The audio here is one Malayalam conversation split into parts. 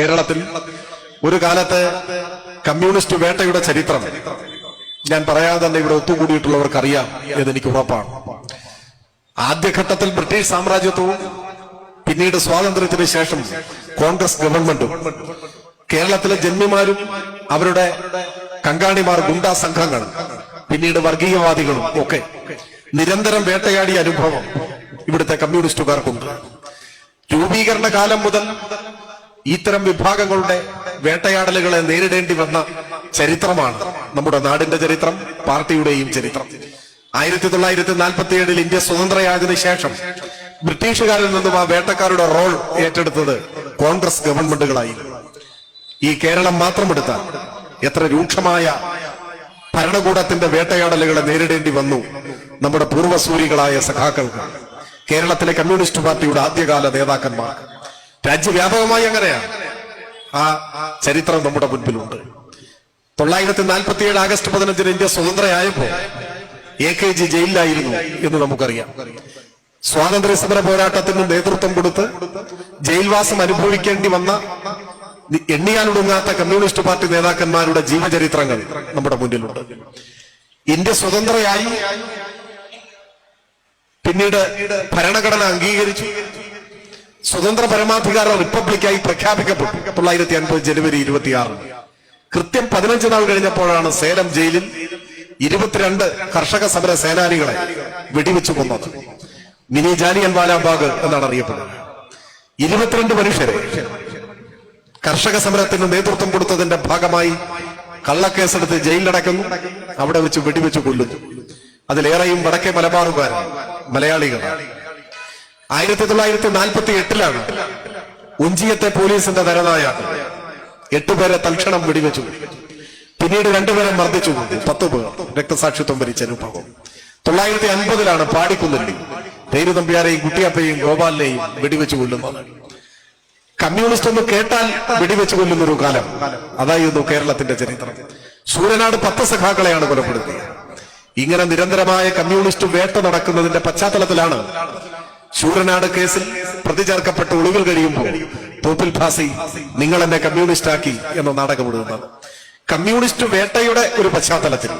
കേരളത്തിൽ ഒരു കാലത്ത് കമ്മ്യൂണിസ്റ്റ് വേട്ടയുടെ ചരിത്രം. ഞാൻ പറയാതെ തന്നെ ഇവിടെ ഒത്തുകൂടിയിട്ടുള്ളവർക്ക് അറിയാം എന്നെനിക്ക് ഉറപ്പാണ്. ആദ്യഘട്ടത്തിൽ ബ്രിട്ടീഷ് സാമ്രാജ്യത്വവും പിന്നീട് സ്വാതന്ത്ര്യത്തിന് ശേഷം കോൺഗ്രസ് ഗവൺമെന്റും കേരളത്തിലെ ജന്മിമാരും അവരുടെ കങ്കാണിമാർ ഗുണ്ടാ സംഘങ്ങൾ പിന്നീട് വർഗീയവാദികളും ഒക്കെ നിരന്തരം വേട്ടയാടിയ അനുഭവം ഇവിടുത്തെ കമ്മ്യൂണിസ്റ്റുകാർക്കുണ്ട്. രൂപീകരണ കാലം മുതൽ ഇത്തരം വിഭാഗങ്ങളുടെ വേട്ടയാടലുകളെ നേരിടേണ്ടി വന്ന ചരിത്രമാണ് നമ്മുടെ നാടിന്റെ ചരിത്രം പാർട്ടിയുടെയും ചരിത്രം. ആയിരത്തി തൊള്ളായിരത്തി നാൽപ്പത്തി ഏഴിൽ ഇന്ത്യ സ്വതന്ത്രയായതിനു ശേഷം ബ്രിട്ടീഷുകാരിൽ നിന്നും ആ വേട്ടക്കാരുടെ റോൾ ഏറ്റെടുത്തത് കോൺഗ്രസ് ഗവൺമെന്റുകളായി. ഈ കേരളം മാത്രമെടുത്താൽ എത്ര രൂക്ഷമായ ഭരണകൂടത്തിന്റെ വേട്ടയാടലുകളെ നേരിടേണ്ടി വന്നു നമ്മുടെ പൂർവസൂരികളായ സഖാക്കൾക്ക് കേരളത്തിലെ കമ്മ്യൂണിസ്റ്റ് പാർട്ടിയുടെ ആദ്യകാല നേതാക്കന്മാർ രാജ്യവ്യാപകമായി അങ്ങനെയാണ്. ആ ചരിത്രം നമ്മുടെ മുൻപിലുണ്ട്. തൊള്ളായിരത്തി നാൽപ്പത്തി ഏഴ് ആഗസ്റ്റ് പതിനഞ്ചിന് ഇന്ത്യ സ്വതന്ത്രയായപ്പോ എ കെ ജി ജയിലിലായിരുന്നു എന്ന് നമുക്കറിയാം. സ്വാതന്ത്ര്യ സമര പോരാട്ടത്തിന് നേതൃത്വം കൊടുത്ത് ജയിൽവാസം അനുഭവിക്കേണ്ടി വന്ന എണ്ണിയാലൊടുങ്ങാത്ത കമ്മ്യൂണിസ്റ്റ് പാർട്ടി നേതാക്കന്മാരുടെ ജീവചരിത്രങ്ങൾ നമ്മുടെ മുന്നിലുണ്ട്. ഇന്ത്യ സ്വതന്ത്രയായി. പിന്നീട് ഭരണഘടന അംഗീകരിച്ചു. സ്വതന്ത്ര പരമാധികാര റിപ്പബ്ലിക്കായി പ്രഖ്യാപിക്കപ്പെട്ടു. തൊള്ളായിരത്തി അൻപത് ജനുവരി ഇരുപത്തിയാറ്. കൃത്യം പതിനഞ്ച് നാൾ കഴിഞ്ഞപ്പോഴാണ് സേലം ജയിലിൽ ഇരുപത്തിരണ്ട് കർഷക സമര സേനാനികളെ വെടിവെച്ചു കൊന്നത്. മിനി ജാലിയൻ വാലാബാഗ് എന്നാണ് അറിയപ്പെടുന്നത്. ഇരുപത്തിരണ്ട് മനുഷ്യരെ കർഷക സമരത്തിന് നേതൃത്വം കൊടുത്തതിന്റെ ഭാഗമായി കള്ളക്കേസെടുത്ത് ജയിലിലടക്കുന്നു. അവിടെ വെച്ച് വെടിവെച്ച് കൊല്ലുന്നു. അതിലേറെയും വടക്കേ മലബാറുകാർ മലയാളികളാണ്. ആയിരത്തി തൊള്ളായിരത്തി നാൽപ്പത്തി എട്ടിലാണ് ഉഞ്ചിയത്തെ പോലീസിന്റെ തരനായ എട്ടുപേരെ തൽക്ഷണം വെടിവെച്ചു. പിന്നീട് രണ്ടുപേരെ മർദ്ദിച്ചു. പത്ത് പേർ രക്തസാക്ഷിത്വം ഭരിച്ച അനുഭവം. തൊള്ളായിരത്തി അൻപതിലാണ് പാടിക്കുന്നില്ലി? പേരു തമ്പിയാരെയും കുട്ടിയപ്പയും ഗോപാലിനെയും വെടിവെച്ചു കൊല്ലുന്നത്. കമ്മ്യൂണിസ്റ്റ് ഒന്ന് കേട്ടാൽ വെടിവെച്ചു കൊല്ലുന്ന ഒരു കാലം. അതായിരുന്നു കേരളത്തിന്റെ ചരിത്രം. സൂര്യനാട് പത്ത് സഖാക്കളെയാണ് കൊലപ്പെടുത്തിയത്. ഇങ്ങനെ നിരന്തരമായ കമ്മ്യൂണിസ്റ്റ് വേട്ട നടക്കുന്നതിന്റെ പശ്ചാത്തലത്തിലാണ് ശൂരനാട് കേസിൽ പ്രതി ചേർക്കപ്പെട്ട് ഒളിവിൽ കഴിയുമ്പോൾ തോപ്പിൽ ഭാസി നിങ്ങൾ എന്നെ കമ്മ്യൂണിസ്റ്റ് ആക്കി എന്ന നാടകം എഴുതുന്നത് കമ്മ്യൂണിസ്റ്റ് വേട്ടയുടെ ഒരു പശ്ചാത്തലത്തിൽ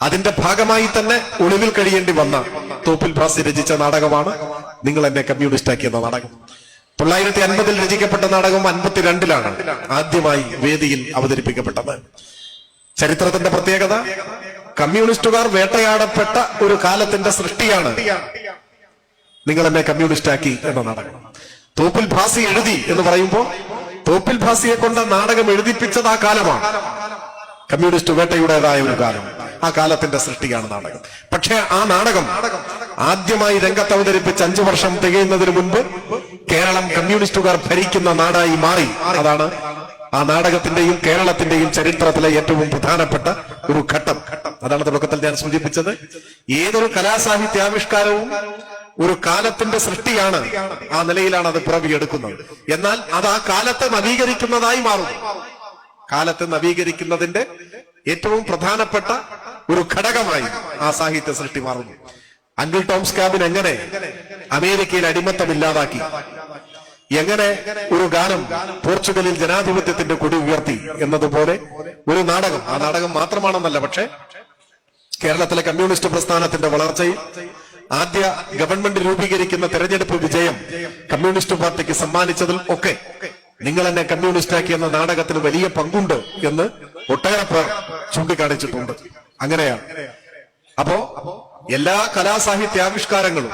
അതിന്റെ ഭാഗമായി തന്നെ ഒളിവിൽ കഴിയേണ്ടി വന്ന തോപ്പിൽ ഭാസി രചിച്ച നാടകമാണ് നിങ്ങൾ എന്നെ കമ്മ്യൂണിസ്റ്റ് ആക്കി എന്ന നാടകം. തൊള്ളായിരത്തി അൻപതിൽ രചിക്കപ്പെട്ട നാടകം അൻപത്തിരണ്ടിലാണ് ആദ്യമായി വേദിയിൽ അവതരിപ്പിക്കപ്പെട്ടത്. ചരിത്രത്തിന്റെ പ്രത്യേകത കമ്മ്യൂണിസ്റ്റുകാർ വേട്ടയാടപ്പെട്ട ഒരു കാലത്തിന്റെ സൃഷ്ടിയാണ് നിങ്ങൾ എന്നെ കമ്മ്യൂണിസ്റ്റ് ആക്കി എന്ന നാടകം. തോപ്പിൽ ഭാസി എഴുതി എന്ന് പറയുമ്പോൾ തോപ്പിൽ ഭാസിയെ കൊണ്ട് നാടകം എഴുതിപ്പിച്ചത് ആ കാലമാണ്. കമ്മ്യൂണിസ്റ്റ് വേട്ടയുടേതായ ഒരു കാലം. ആ കാലത്തിന്റെ സൃഷ്ടിയാണ് നാടകം. പക്ഷേ ആ നാടകം ആദ്യമായി രംഗത്ത് അവതരിപ്പിച്ച് അഞ്ചു വർഷം തികയുന്നതിന് മുൻപ് കേരളം കമ്മ്യൂണിസ്റ്റുകാർ ഭരിക്കുന്ന നാടായി മാറി. അതാണ് ആ നാടകത്തിന്റെയും കേരളത്തിന്റെയും ചരിത്രത്തിലെ ഏറ്റവും പ്രധാനപ്പെട്ട ഒരു ഘട്ടം. അതാണ് തുടക്കത്തിൽ ഞാൻ സൂചിപ്പിച്ചത്. ഏതൊരു കലാസാഹിത്യ കലാസാഹിത്യാവിഷ്കാരവും ഒരു കാലത്തിന്റെ സൃഷ്ടിയാണ് ആ നിലയിലാണ് അത് പിറവിയെടുക്കുന്നത് എന്നാൽ അത് ആ കാലത്തെ നവീകരിക്കുന്നതായി മാറും കാലത്തെ നവീകരിക്കുന്നതിന്റെ ഏറ്റവും പ്രധാനപ്പെട്ട ഒരു ഘടകമായി ആ സാഹിത്യ സൃഷ്ടി മാറുന്നു. അങ്കിൾ ടോംസ് ക്യാബിൻ എങ്ങനെ അമേരിക്കയിൽ അടിമത്തം ഇല്ലാതാക്കി? എങ്ങനെ ഒരു ഗാനം പോർച്ചുഗലിൽ ജനാധിപത്യത്തിന്റെ കൊടി ഉയർത്തി എന്നതുപോലെ ഒരു നാടകം. ആ നാടകം മാത്രമാണെന്നല്ല പക്ഷെ കേരളത്തിലെ കമ്മ്യൂണിസ്റ്റ് പ്രസ്ഥാനത്തിന്റെ വളർച്ചയിൽ ആദ്യ ഗവൺമെന്റ് രൂപീകരിക്കുന്ന തെരഞ്ഞെടുപ്പ് വിജയം കമ്മ്യൂണിസ്റ്റ് പാർട്ടിക്ക് സമ്മാനിച്ചതിൽ ഒക്കെ നിങ്ങൾ എന്നെ കമ്മ്യൂണിസ്റ്റ് ആക്കി എന്ന നാടകത്തിന് വലിയ പങ്കുണ്ട് എന്ന് ഒട്ടേറെ പേർ ചൂണ്ടിക്കാണിച്ചിട്ടുണ്ട്. അങ്ങനെയാണ്. അപ്പോ എല്ലാ കലാസാഹിത്യ ആവിഷ്കാരങ്ങളും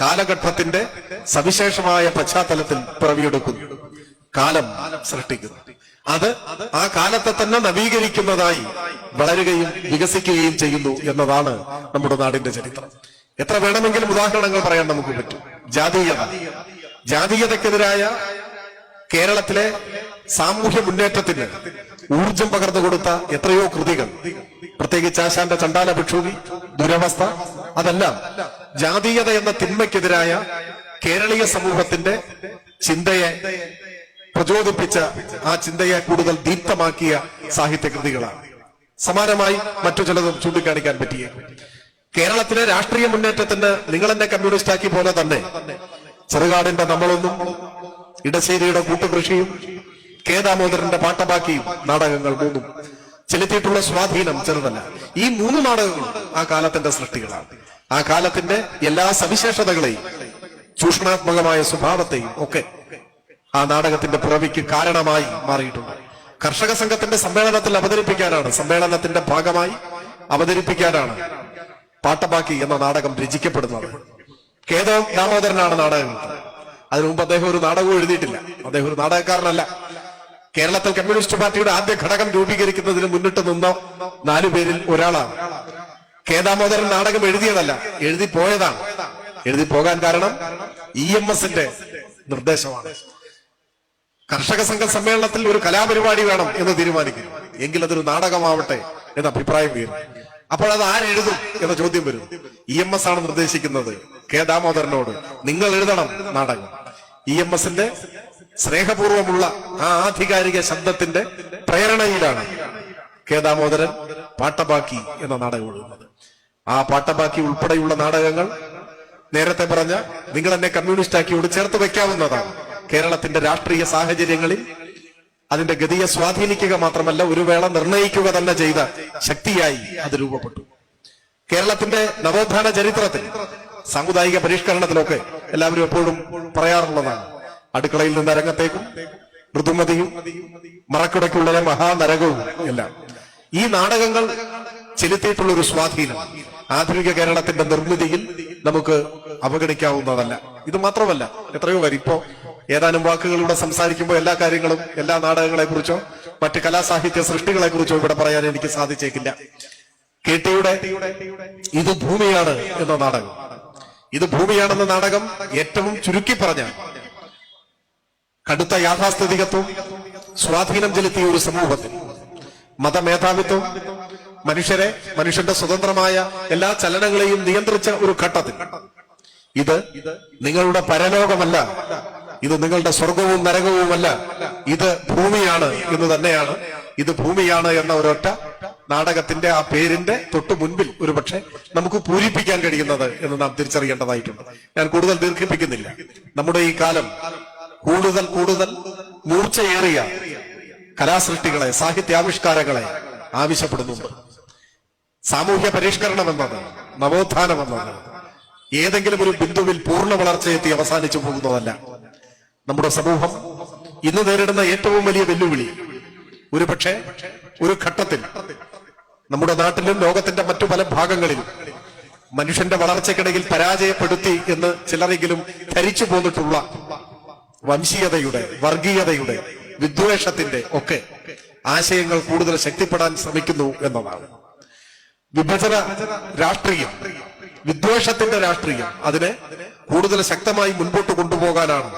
കാലഘട്ടത്തിന്റെ സവിശേഷമായ പശ്ചാത്തലത്തിൽ പിറവിയെടുക്കുന്നു. കാലം സൃഷ്ടിക്കുന്നു. അത് ആ കാലത്തെ തന്നെ നവീകരിക്കുന്നതായി വളരുകയും വികസിക്കുകയും ചെയ്യുന്നു എന്നതാണ് നമ്മുടെ നാടിന്റെ ചരിത്രം. എത്ര വേണമെങ്കിലും ഉദാഹരണങ്ങൾ പറയാൻ നമുക്ക് പറ്റും. ജാതീയത. ജാതീയതക്കെതിരായ കേരളത്തിലെ സാമൂഹ്യ മുന്നേറ്റത്തിന് ഊർജം പകർന്നു കൊടുത്ത എത്രയോ കൃതികൾ. പ്രത്യേകിച്ച് ആശാന്റെ ചണ്ടാല ഭിക്ഷുകി ദുരവസ്ഥ അതെല്ലാം ജാതീയത എന്ന തിന്മയ്ക്കെതിരായ കേരളീയ സമൂഹത്തിന്റെ ചിന്തയെ പ്രചോദിപ്പിച്ച ആ ചിന്തയെ കൂടുതൽ ദീപ്തമാക്കിയ സാഹിത്യകൃതികളാണ്. സമാനമായി മറ്റു ചിലതും ചൂണ്ടിക്കാണിക്കാൻ പറ്റിയേക്കും. കേരളത്തിലെ രാഷ്ട്രീയ മുന്നേറ്റത്തിന് നിങ്ങൾ എന്നെ കമ്മ്യൂണിസ്റ്റ് ആക്കി പോലെ തന്നെ ചെറുകാടിന്റെ നമ്മളൊന്നും ഇടശ്ശേരിയുടെ കൂട്ടുകൃഷിയും കെ ദാമോദരന്റെ പാട്ടബാക്കിയും നാടകങ്ങൾ മൂന്നും ചെലുത്തിയിട്ടുള്ള സ്വാധീനം ചെറുതല്ല. ഈ മൂന്ന് നാടകങ്ങളും ആ കാലത്തിന്റെ സൃഷ്ടികളാണ്. ആ കാലത്തിന്റെ എല്ലാ സവിശേഷതകളെയും ചൂഷണാത്മകമായ സ്വഭാവത്തെയും ഒക്കെ ആ നാടകത്തിന്റെ പിറവിക്ക് കാരണമായി മാറിയിട്ടുണ്ട്. കർഷക സംഘത്തിന്റെ സമ്മേളനത്തിൽ അവതരിപ്പിക്കാനാണ് സമ്മേളനത്തിന്റെ ഭാഗമായി അവതരിപ്പിക്കാനാണ് പാട്ടബാക്കി എന്ന നാടകം രചിക്കപ്പെടുന്നത്. കേദവ ദാമോദരനാണ് നാടകം. അതിനു മുമ്പ് അദ്ദേഹം ഒരു നാടകവും എഴുതിയിട്ടില്ല. അദ്ദേഹം ഒരു നാടകക്കാരനല്ല. കേരളത്തിൽ കമ്മ്യൂണിസ്റ്റ് പാർട്ടിയുടെ ആദ്യ ഘടകം രൂപീകരിക്കുന്നതിന് മുന്നിട്ട് നിന്ന നാലു പേരിൽ ഒരാളാണ്. കെ ദാമോദരൻ നാടകം എഴുതിയതല്ല എഴുതി പോയതാണ്. എഴുതി പോകാൻ കാരണം ഇ എം എസിന്റെ നിർദ്ദേശമാണ്. കർഷക സംഘ സമ്മേളനത്തിൽ ഒരു കലാപരിപാടി വേണം എന്ന് തീരുമാനിക്കും എങ്കിൽ അതൊരു നാടകമാവട്ടെ എന്ന് അഭിപ്രായം വരും അപ്പോൾ അത് ആരെഴുതും എന്ന ചോദ്യം വരും. ഇ എം എസ് ആണ് നിർദ്ദേശിക്കുന്നത്. കെ ദാമോദരനോട് നിങ്ങൾ എഴുതണം നാടകം. ഇ എം എസിന്റെ സ്നേഹപൂർവമുള്ള ആ ആധികാരിക ശബ്ദത്തിന്റെ പ്രേരണയിലാണ് കെ ദാമോദരൻ പാട്ടബാക്കി എന്ന നാടകം എഴുതുന്നത്. ആ പാട്ടബാക്കി ഉൾപ്പെടെയുള്ള നാടകങ്ങൾ നേരത്തെ പറഞ്ഞ നിങ്ങൾ എന്നെ കമ്മ്യൂണിസ്റ്റ് ആക്കിയോട് ചേർത്ത് വെക്കാവുന്നതാണ്. കേരളത്തിന്റെ രാഷ്ട്രീയ സാഹചര്യങ്ങളിൽ അതിന്റെ ഗതിയെ സ്വാധീനിക്കുക മാത്രമല്ല ഒരു വേള നിർണയിക്കുക തന്നെ ചെയ്ത ശക്തിയായി അത് രൂപപ്പെട്ടു. കേരളത്തിന്റെ നവോത്ഥാന ചരിത്രത്തിൽ സാമുദായിക പരിഷ്കരണത്തിലൊക്കെ എല്ലാവരും എപ്പോഴും പറയാറുള്ളതാണ്. അടുക്കളയിൽ നിന്ന് അരങ്ങത്തേക്കും ഋതുമതിയും മറക്കുടയ്ക്കുള്ളിലെ മഹാനരകവും എല്ലാം. ഈ നാടകങ്ങൾ ചെലുത്തിയിട്ടുള്ള ഒരു സ്വാധീനം ആധുനിക കേരളത്തിന്റെ നിർമ്മിതിയിൽ നമുക്ക് അവഗണിക്കാവുന്നതല്ല. ഇത് മാത്രമല്ല എത്രയോ പേര് ഇപ്പോ ഏതാനും വാക്കുകളിലൂടെ സംസാരിക്കുമ്പോൾ എല്ലാ കാര്യങ്ങളും എല്ലാ നാടകങ്ങളെക്കുറിച്ചോ മറ്റ് കലാസാഹിത്യ സൃഷ്ടികളെക്കുറിച്ചോ ഇവിടെ പറയാൻ എനിക്ക് സാധിച്ചേക്കില്ല. കെ ടിയുടെ ഇത് ഭൂമിയാണ് എന്ന നാടകം. ഇത് ഭൂമിയാണെന്ന നാടകം ഏറ്റവും ചുരുക്കി പറഞ്ഞ കടുത്ത യാഥാസ്ഥിതികത്വം സ്വാധീനം ചെലുത്തിയ ഒരു സമൂഹത്തിൽ. മതമേധാവിത്വം മനുഷ്യരെ മനുഷ്യന്റെ സ്വതന്ത്രമായ എല്ലാ ചലനങ്ങളെയും നിയന്ത്രിച്ച ഒരു ഘട്ടത്തിൽ. ഇത് നിങ്ങളുടെ പരലോകമല്ല ഇത് നിങ്ങളുടെ സ്വർഗവും നരകവുമല്ല. ഇത് ഭൂമിയാണ് എന്ന് തന്നെയാണ്. ഇത് ഭൂമിയാണ് എന്ന ഒരൊറ്റ നാടകത്തിന്റെ ആ പേരിന്റെ തൊട്ടു മുൻപിൽ ഒരുപക്ഷെ നമുക്ക് പൂരിപ്പിക്കാൻ കഴിയുന്നത് എന്ന് നാം തിരിച്ചറിയേണ്ടതായിട്ടുണ്ട്. ഞാൻ കൂടുതൽ ദീർഘിപ്പിക്കുന്നില്ല. നമ്മുടെ ഈ കാലം കൂടുതൽ കൂടുതൽ മൂർച്ചയേറിയ കലാസൃഷ്ടികളെ സാഹിത്യാവിഷ്കാരങ്ങളെ ആവശ്യപ്പെടുന്നുണ്ട്. സാമൂഹ്യ പരിഷ്കരണം എന്നത് നവോത്ഥാനം എന്നത് ഏതെങ്കിലും ഒരു ബിന്ദുവിൽ പൂർണ വളർച്ചയെത്തി അവസാനിച്ചു പോകുന്നതല്ല. നമ്മുടെ സമൂഹം ഇന്ന് നേരിടുന്ന ഏറ്റവും വലിയ വെല്ലുവിളി. ഒരു പക്ഷേ ഒരു ഘട്ടത്തിൽ നമ്മുടെ നാട്ടിലും ലോകത്തിന്റെ മറ്റു പല ഭാഗങ്ങളിലും മനുഷ്യന്റെ വളർച്ചയ്ക്കിടയിൽ പരാജയപ്പെടുത്തി എന്ന് ചിലരെങ്കിലും ധരിച്ചു പോന്നിട്ടുള്ള വംശീയതയുടെ വർഗീയതയുടെ വിദ്വേഷത്തിന്റെ ഒക്കെ ആശയങ്ങൾ കൂടുതൽ ശക്തിപ്പെടാൻ ശ്രമിക്കുന്നു എന്നതാണ്. വിഭജന രാഷ്ട്രീയം വിദ്വേഷത്തിന്റെ രാഷ്ട്രീയം അതിനെ കൂടുതൽ ശക്തമായി മുൻപോട്ട് കൊണ്ടുപോകാനാണ്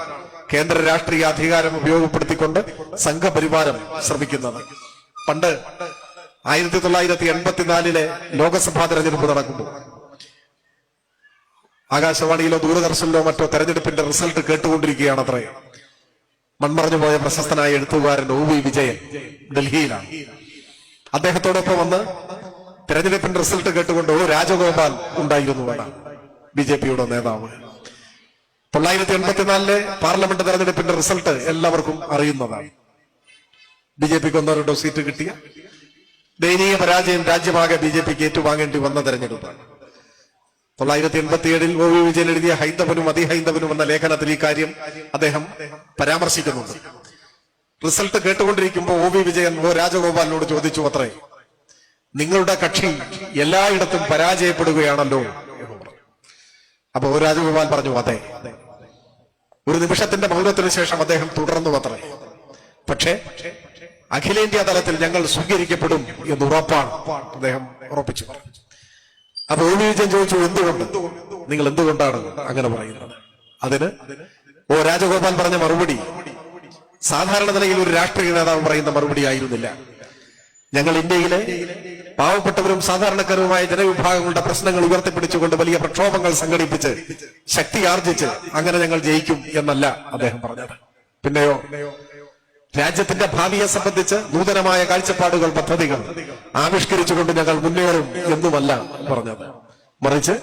കേന്ദ്ര രാഷ്ട്രീയ അധികാരം ഉപയോഗപ്പെടുത്തിക്കൊണ്ട് സംഘപരിവാരം ശ്രമിക്കുന്നത്. പണ്ട് ആയിരത്തി തൊള്ളായിരത്തി എൺപത്തിനാലിലെ ലോകസഭാ തെരഞ്ഞെടുപ്പ് നടക്കുമ്പോൾ ആകാശവാണിയിലോ ദൂരദർശനിലോ മറ്റോ തെരഞ്ഞെടുപ്പിന്റെ റിസൾട്ട് കേട്ടുകൊണ്ടിരിക്കുകയാണ് അത്രേ മൺമറഞ്ഞു പോയ പ്രശസ്തനായ എഴുത്തുകാരൻ ഒ വി വിജയൻ ഡൽഹിയിലാണ്. അദ്ദേഹത്തോടൊപ്പം വന്ന് തെരഞ്ഞെടുപ്പിന്റെ റിസൾട്ട് കേട്ടുകൊണ്ട് ഒ രാജഗോപാൽ ഉണ്ടായിരുന്നു വേണം ബി ജെ പിയുടെ നേതാവ്. തൊള്ളായിരത്തി എൺപത്തിനാലിലെ പാർലമെന്റ് തെരഞ്ഞെടുപ്പിന്റെ റിസൾട്ട് എല്ലാവർക്കും അറിയുന്നതാണ്. ബി ജെ പിക്ക് ഒന്നോ രണ്ടോ സീറ്റ് കിട്ടിയ ദയനീയ പരാജയം രാജ്യമാകെ ബി ജെ പിക്ക് ഏറ്റുവാങ്ങേണ്ടി വന്ന തെരഞ്ഞെടുപ്പാണ് തൊള്ളായിരത്തി എൺപത്തി ഏഴിൽ ഒ വി വിജയൻ എഴുതിയ ഹൈന്ദവനും അതിഹൈന്ദവനും എന്ന ലേഖനത്തിൽ ഈ കാര്യം അദ്ദേഹം പരാമർശിക്കുന്നുണ്ട്. റിസൾട്ട് കേട്ടുകൊണ്ടിരിക്കുമ്പോൾ ഒ വി വിജയൻ ഒ രാജഗോപാലിനോട് ചോദിച്ചു അത്രേ നിങ്ങളുടെ കക്ഷി എല്ലായിടത്തും പരാജയപ്പെടുകയാണല്ലോ അപ്പൊ ഒ രാജഗോപാൽ പറഞ്ഞു അതെ ഒരു നിമിഷത്തിന്റെ മൗനത്തിന് ശേഷം അദ്ദേഹം തുടർന്നു അത്രേ. പക്ഷേ അഖിലേന്ത്യാ തലത്തിൽ ഞങ്ങൾ സ്വീകരിക്കപ്പെടും എന്ന് ഉറപ്പാണ് അദ്ദേഹം ഉറപ്പിച്ചു. അപ്പൊ ഒ വിജയൻ ചോദിച്ചു എന്തുകൊണ്ട്? നിങ്ങൾ എന്തുകൊണ്ടാണ് അങ്ങനെ പറയുന്നത്? അതിന് ഓ രാജഗോപാൽ പറഞ്ഞ മറുപടി സാധാരണ നിലയിൽ ഒരു രാഷ്ട്രീയ നേതാവ് പറയുന്ന മറുപടി ആയിരുന്നില്ല. ഞങ്ങൾ ഇന്ത്യയിലെ പാവപ്പെട്ടവരും സാധാരണക്കാരുമായ ജനവിഭാഗങ്ങളുടെ പ്രശ്നങ്ങൾ ഉയർത്തിപ്പിടിച്ചുകൊണ്ട് വലിയ പ്രക്ഷോഭങ്ങൾ സംഘടിപ്പിച്ച് ശക്തി ആർജിച്ച് അങ്ങനെ ഞങ്ങൾ ജയിക്കും എന്നല്ല അദ്ദേഹം പറഞ്ഞത്. പിന്നെയോ രാജ്യത്തിന്റെ ഭാവിയെ സംബന്ധിച്ച് നൂതനമായ കാഴ്ചപ്പാടുകൾ പദ്ധതികൾ ആവിഷ്കരിച്ചുകൊണ്ട് ഞങ്ങൾ മുന്നേറും എന്നുമല്ല പറഞ്ഞത്. മറിച്ച്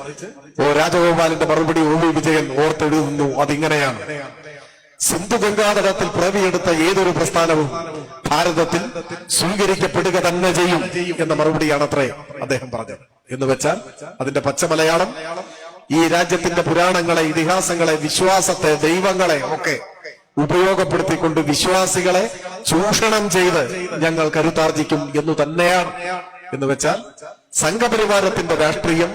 ഓ രാജഗോപാലിന്റെ മറുപടി ഒ വിജയൻ ഓർത്തെഴുതുന്നു അതിങ്ങനെയാണ്. സിന്ധു ഗംഗാതടത്തിൽ പിറവിയെടുത്ത ഏതൊരു പ്രസ്ഥാനവും ഭാരതത്തിൽ സ്വീകരിക്കപ്പെടുക തന്നെ ചെയ്യും എന്ന മറുപടിയാണ് അത്രേ അദ്ദേഹം പറഞ്ഞത്. എന്ന് വെച്ചാൽ അതിന്റെ പച്ച മലയാളം ഈ രാജ്യത്തിന്റെ പുരാണങ്ങളെ ഇതിഹാസങ്ങളെ വിശ്വാസത്തെ ദൈവങ്ങളെ ഒക്കെ ഉപയോഗപ്പെടുത്തിക്കൊണ്ട് വിശ്വാസികളെ ചൂഷണം ചെയ്ത് ഞങ്ങൾ കരുത്താർജിക്കും എന്ന് തന്നെയാണ്. എന്ന് വെച്ചാൽ സംഘപരിവാരത്തിന്റെ രാഷ്ട്രീയം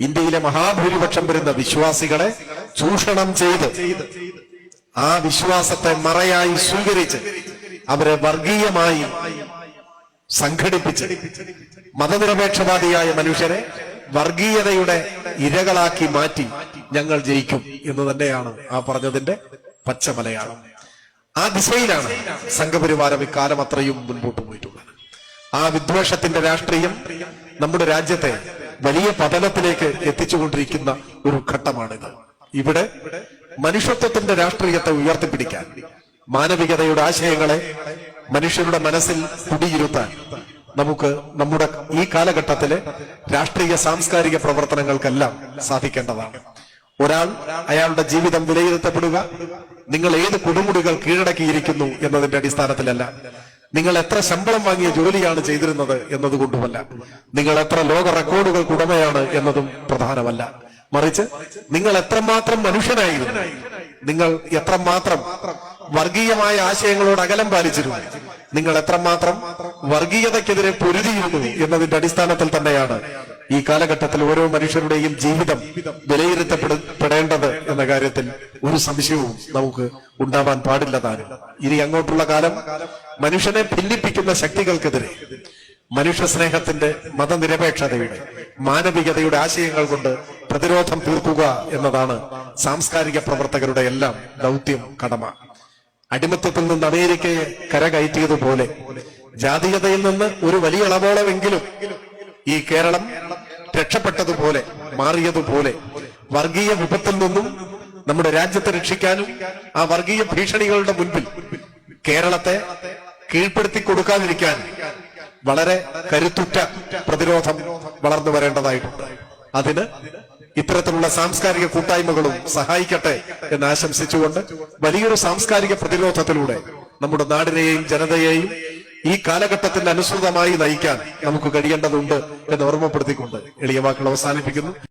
ഇന്ത്യയിലെ മഹാഭൂരിപക്ഷം വരുന്ന വിശ്വാസികളെ ചൂഷണം ചെയ്ത് ആ വിശ്വാസത്തെ മറയായി സ്വീകരിച്ച് അവരെ വർഗീയമായി സംഘടിപ്പിച്ച് മതനിരപേക്ഷവാദിയായ മനുഷ്യരെ വർഗീയതയുടെ ഇരകളാക്കി മാറ്റി ഞങ്ങൾ ജയിക്കും എന്ന് തന്നെയാണ് ആ പറഞ്ഞതിന്റെ പച്ചമലയാളം. ആ ദിശയിലാണ് സംഘപരിവാരം ഇക്കാലം അത്രയും മുൻപോട്ട് പോയിട്ടുള്ളത്. ആ വിദ്വേഷത്തിന്റെ രാഷ്ട്രീയം നമ്മുടെ രാജ്യത്തെ വലിയ പതനത്തിലേക്ക് എത്തിച്ചുകൊണ്ടിരിക്കുന്ന ഒരു ഘട്ടമാണിത്. ഇവിടെ മനുഷ്യത്വത്തിന്റെ രാഷ്ട്രീയത്തെ ഉയർത്തിപ്പിടിക്കാൻ മാനവികതയുടെ ആശയങ്ങളെ മനുഷ്യരുടെ മനസ്സിൽ കുടിയിരുത്താൻ നമുക്ക് നമ്മുടെ ഈ കാലഘട്ടത്തിലെ രാഷ്ട്രീയ സാംസ്കാരിക പ്രവർത്തനങ്ങൾക്കെല്ലാം സാധിക്കേണ്ടതാണ്. ഒരാൾ അയാളുടെ ജീവിതം വിലയിരുത്തപ്പെടുക നിങ്ങൾ ഏത് കൊടുമുടികൾ കീഴടക്കിയിരിക്കുന്നു എന്നതിന്റെ അടിസ്ഥാനത്തിലല്ല. നിങ്ങൾ എത്ര ശമ്പളം വാങ്ങിയ ജോലിയാണ് ചെയ്തിരുന്നത് എന്നതുകൊണ്ടുമല്ല. നിങ്ങൾ എത്ര ലോക റെക്കോർഡുകൾ ഉടമയാണ് എന്നതും പ്രധാനമല്ല. മറിച്ച് നിങ്ങൾ എത്രമാത്രം മനുഷ്യനായിരുന്നു? നിങ്ങൾ എത്രമാത്രം വർഗീയമായ ആശയങ്ങളോട് അകലം പാലിച്ചിരുന്നു? നിങ്ങൾ എത്രമാത്രം വർഗീയതയ്ക്കെതിരെ പൊരുതിയിരുന്നു എന്നതിന്റെ അടിസ്ഥാനത്തിൽ തന്നെയാണ് ഈ കാലഘട്ടത്തിൽ ഓരോ മനുഷ്യരുടെയും ജീവിതം വിലയിരുത്തപ്പെടേണ്ടത് എന്ന കാര്യത്തിൽ ഒരു സംശയവും നമുക്ക് ഉണ്ടാവാൻ പാടില്ലതാനും ഇനി അങ്ങോട്ടുള്ള കാലം മനുഷ്യനെ ഭിന്നിപ്പിക്കുന്ന ശക്തികൾക്കെതിരെ മനുഷ്യ സ്നേഹത്തിന്റെ മതനിരപേക്ഷതയുടെ മാനവികതയുടെ ആശയങ്ങൾ കൊണ്ട് പ്രതിരോധം തീർക്കുക എന്നതാണ് സാംസ്കാരിക പ്രവർത്തകരുടെ എല്ലാം ദൗത്യം കടമ. അടിമത്വത്തിൽ നിന്ന് അമേരിക്കയെ കരകയറ്റിയതുപോലെ ജാതീയതയിൽ നിന്ന് ഒരു വലിയ ഇളവോളമെങ്കിലും ഈ കേരളം രക്ഷപ്പെട്ടതുപോലെ മാറിയതുപോലെ വർഗീയ വിപത്തിൽ നിന്നും നമ്മുടെ രാജ്യത്തെ രക്ഷിക്കാനും ആ വർഗീയ ഭീഷണികളുടെ മുൻപിൽ കേരളത്തെ കീഴ്പ്പെടുത്തി കൊടുക്കാതിരിക്കാൻ വളരെ കരുത്തുറ്റ പ്രതിരോധം വളർന്നു വരേണ്ടതായിട്ടുണ്ട്. അതിന് ഇത്തരത്തിലുള്ള സാംസ്കാരിക കൂട്ടായ്മകളും സഹായിക്കട്ടെ എന്ന് ആശംസിച്ചുകൊണ്ട് വലിയൊരു സാംസ്കാരിക പ്രതിരോധത്തിലൂടെ നമ്മുടെ നാടിനെയും ജനതയെയും ഈ കാലഘട്ടത്തിന് അനുസൃതമായി നയിക്കാൻ നമുക്ക് കഴിയേണ്ടതുണ്ട് എന്ന് ഓർമ്മപ്പെടുത്തിക്കൊണ്ട് എളിയ വാക്കുകൾ അവസാനിപ്പിക്കുന്നു.